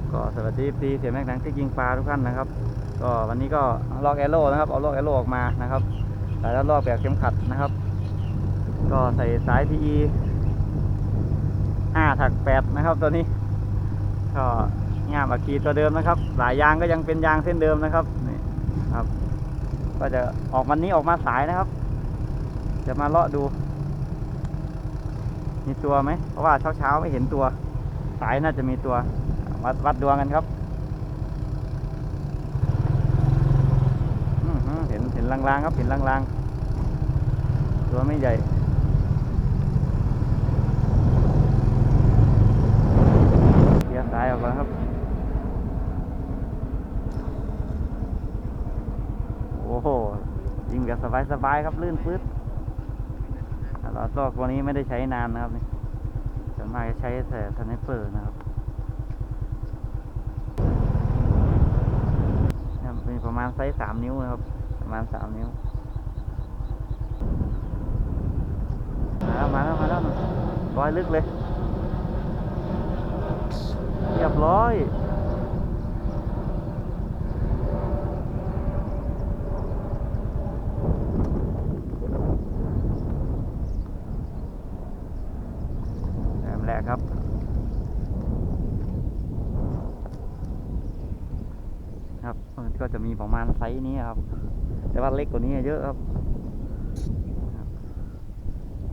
ับก็สวัสดีพีเสียแม็กนังที่ยิงปลาทุกท่านนะครับ ก็วันนี้ก็ลอกแอโร่นะครับ เอาลอกแอโร่ออกมานะครับใส่แล้วลอกแบบเข็มขัดนะครับ ก็ใส่สาย PE 5ถัก8นะครับตัวนี้ ก็งามอาคีตัวเดิมนะครับ หลายยางก็ยังเป็นยางเส้นเดิมนะครับนี่ครับ ก็จะออกวันนี้ออกมาสายนะครับ จะมาเลาะดู มีตัวไหมเพราะว่าเช้าเช้าไม่เห็นตัว สายน่าจะมีตัว วัดวัดดวงกันครับเห็นเห็นลางๆครับเห็นลางๆตัวไม่ใหญ่เลียสายออกแล้วครับโอ้โหยิงแบบสบายๆครับลื่นปื๊ดเราซอกตัวนี้ไม่ได้ใช้นานนะครับนี่ส่วนมากจะใช้แต่สไนเปอร์นะครับเนี่ย มีประมาณไซส์สามนิ้วนะครับ ประมาณสามนิ้วมาแล้วมาแล้วมาแล้วร้อยลึกเลย เรียบร้อย แต้มแรกครับ ครับมัน ก็จะมีประมาณไซส์นี้ครับ แต่ว่าเล็กกว่านี้เยอะครับ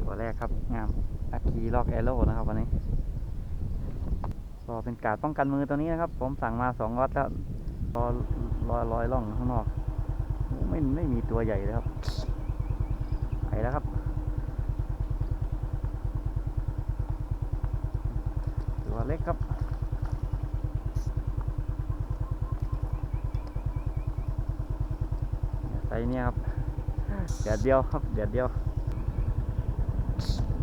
ตัวแรกครับงามอาคีล็อกแอโร่นะครับวันนี้ก็เป็นการดป้องกันมือตัวนี้นะครับ ผมสั่งมาสองล็อตแล้วรอรอยรอยล่องข้างนอก ไม่ไม่มีตัวใหญ่เลยครับไปแล้วครับตัวเล็กครับ ใส่ เนี่ยครับเดี๋ยวเดียวครับเดี๋ยวเดียว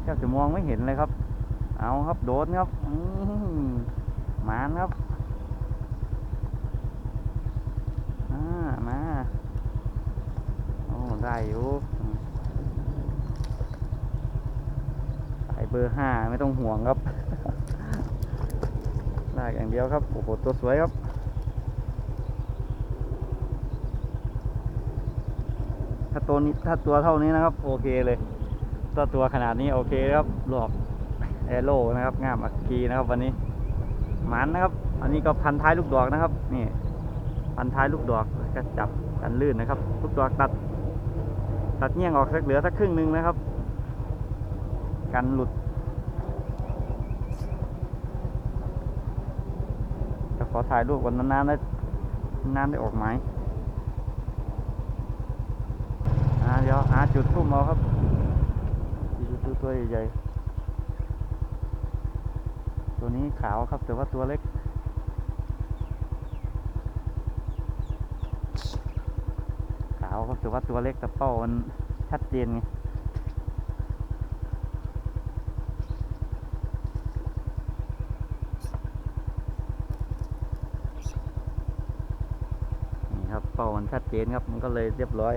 แทบจะมองไม่เห็นเลยครับ เอาครับโดนครับอื้อหือหมานครับอ่ามาโอ้ได้อยู่สายเบอร์ห้าไม่ต้องห่วงครับลากอย่างเดียวครับ โอ้โห ตัวสวยครับ ถ้าตัวนี้ถ้าตัวเท่านี้นะครับ โอเคเลยถ้าตัวขนาดนี้โอเคครับหลอกแอโร่นะครับงามอักกีนะครับ วันนี้หมันนะครับ อันนี้ก็พันท้ายลูกดอกนะครับ นี่พันท้ายลูกดอกก็จับกันลื่นนะครับ ลูกดอกตัด ตัดเงี้ยงออกสักเหลือสักครึ่งหนึ่งนะครับ กันหลุดจะขอถ่ายรูปวันนานๆได้นานได้ออกไหมายอ่า เดี๋ยวหาจุดทุ่มเอาครับจุดตัวใหญ่ๆตัวนี้ขาวครับแต่ว่าตัวเล็กขาวครับแต่ว่าตัวเล็กแต่เป้ามันชัดเจนไงนี่ครับเป้ามันชัดเจนครับ มันก็เลยเรียบร้อย